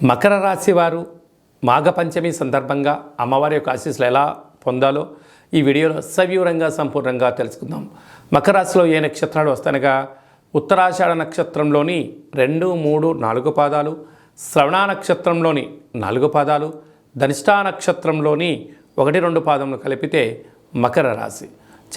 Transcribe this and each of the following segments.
మకర రాశి వారు మాఘపంచమి సందర్భంగా అమ్మవారి యొక్క ఆశీస్సులు ఎలా పొందాలో ఈ వీడియోలో సవివరంగా సంపూర్ణంగా తెలుసుకుందాం. మకర రాశిలో ఏ నక్షత్రాలు వస్తానగా ఉత్తరాషాఢ నక్షత్రంలోని రెండు మూడు నాలుగు పాదాలు శ్రవణ నక్షత్రంలోని నాలుగు పాదాలు ధనిష్టా నక్షత్రంలోని ఒకటి రెండు పాదములు కలిపితే మకర రాశి.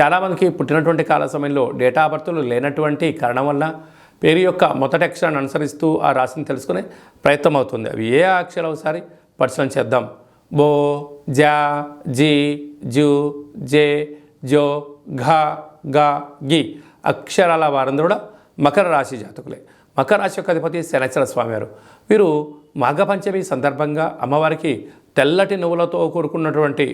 చాలామందికి పుట్టినటువంటి కాల సమయంలో డేటా బర్త్లు లేనటువంటి కారణం వల్ల పేరు యొక్క మొదటి అక్షరాన్ని అనుసరిస్తూ ఆ రాశిని తెలుసుకునే ప్రయత్నం అవుతుంది. అవి ఏ అక్షరాలు ఒకసారి పరిశీలన చేద్దాం. బో జా జీ జు జే జో ఘ గ గి అక్షరాల వారందరూ కూడా మకర రాశి జాతకులే. మకర రాశి యొక్క అధిపతి శనచర స్వామివారు వీరు మాఘపంచమి సందర్భంగా అమ్మవారికి తెల్లటి నువ్వులతో కూడుకున్నటువంటి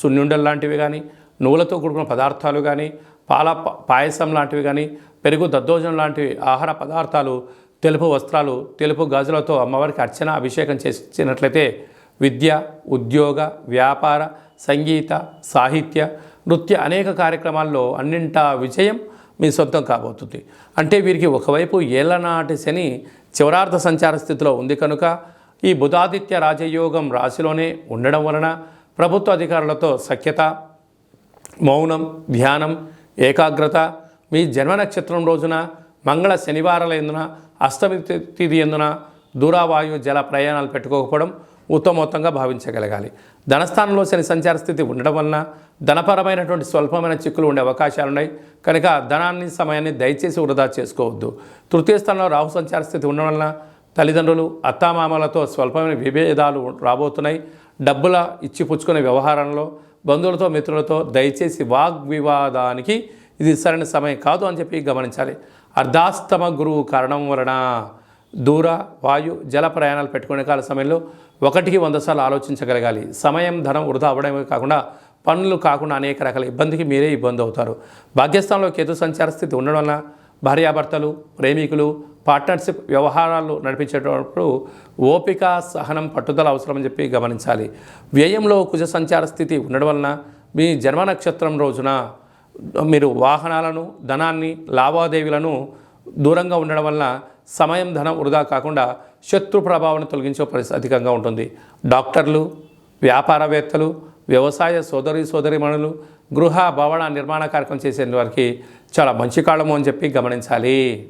సున్నుండలు లాంటివి కానీ నువ్వులతో కూడుకున్న పదార్థాలు కానీ పాల పాయసం లాంటివి కానీ పెరుగు దద్దోజనం లాంటి ఆహార పదార్థాలు తెలుపు వస్త్రాలు తెలుపు గాజులతో అమ్మవారికి అర్చన అభిషేకం చేసినట్లయితే విద్య ఉద్యోగ వ్యాపార సంగీత సాహిత్య నృత్య అనేక కార్యక్రమాల్లో అన్నింటా విజయం మీ సొంతం కాబోతుంది. అంటే వీరికి ఒకవైపు ఏళ్ళనాటి శని చివరార్థ సంచార స్థితిలో ఉంది కనుక ఈ బుధాదిత్య రాజయోగం రాశిలోనే ఉండడం వలన ప్రభుత్వ అధికారులతో సఖ్యత మౌనం ధ్యానం ఏకాగ్రత మీ జన్మ నక్షత్రం రోజున మంగళ శనివారాల ఎందున అష్టమి తిథి ఎందున దూరావాయు జల ప్రయాణాలు పెట్టుకోకపోవడం ఉత్తమోత్తంగా భావించగలగాలి. ధనస్థానంలో శని సంచార స్థితి ఉండడం వలన ధనపరమైనటువంటి స్వల్పమైన చిక్కులు ఉండే అవకాశాలు ఉన్నాయి కనుక ధనాన్ని సమయాన్ని దయచేసి వృధా చేసుకోవద్దు. తృతీయ స్థానంలో రాహు సంచార స్థితి ఉండడం వలన తల్లిదండ్రులు అత్తామామలతో స్వల్పమైన విభేదాలు రాబోతున్నాయి. డబ్బుల ఇచ్చి పుచ్చుకునే వ్యవహారంలో బంధువులతో మిత్రులతో దయచేసి వాగ్వివాదానికి ఇది సరైన సమయం కాదు అని చెప్పి గమనించాలి. అర్ధాస్తమ గురువు కారణం వలన దూర వాయు జల ప్రయాణాలు పెట్టుకునే కాల సమయంలో ఒకటికి వంద సార్లు ఆలోచించగలగాలి. సమయం ధనం వృధా అవ్వడమే కాకుండా పనులు కాకుండా అనేక రకాల ఇబ్బందికి మీరే ఇబ్బంది అవుతారు. భాగ్యస్థానంలో కేతు సంచార స్థితి ఉండడం వలన భార్యాభర్తలు ప్రేమికులు పార్ట్నర్షిప్ వ్యవహారాలు నడిపించేటప్పుడు ఓపిక సహనం పట్టుదల అవసరమని చెప్పి గమనించాలి. వ్యయంలో కుజ సంచార స్థితి ఉండడం వలన మీ జన్మ నక్షత్రం రోజున మీరు వాహనాలను ధనాన్ని లావాదేవీలను దూరంగా ఉండడం వలన సమయం ధనం వృధా కాకుండా శత్రు ప్రభావాన్ని తొలగించే పరిస్థితి అధికంగా ఉంటుంది. డాక్టర్లు వ్యాపారవేత్తలు వ్యవసాయ సోదరి సోదరిమణులు గృహ భవన నిర్మాణ కార్యక్రమం చేసే వారికి చాలా మంచి కాలము అని చెప్పి గమనించాలి.